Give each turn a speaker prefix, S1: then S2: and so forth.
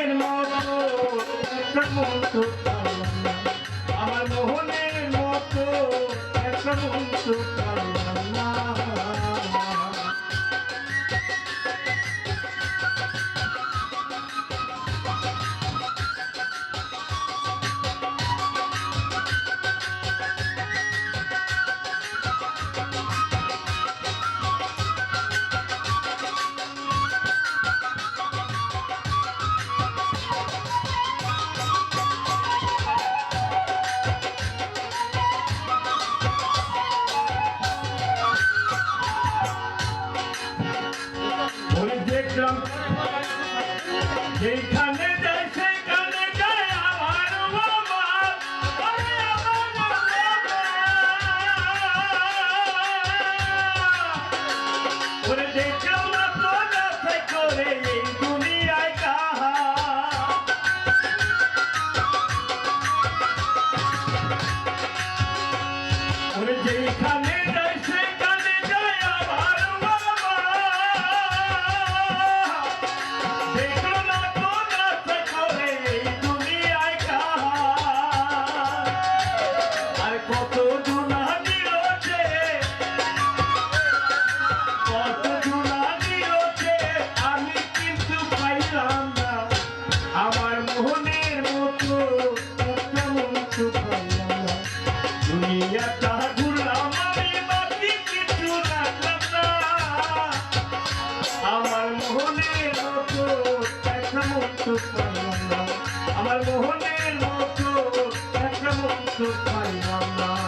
S1: কেন প্রভু বলেছিলাম যেখানে যাই সেখানে যাই আমার ওরে দেখে করে এই দুনিয়ায় কাহা ওরে যেখানে মোহনের মতো এক মুক্ত পাইলাম না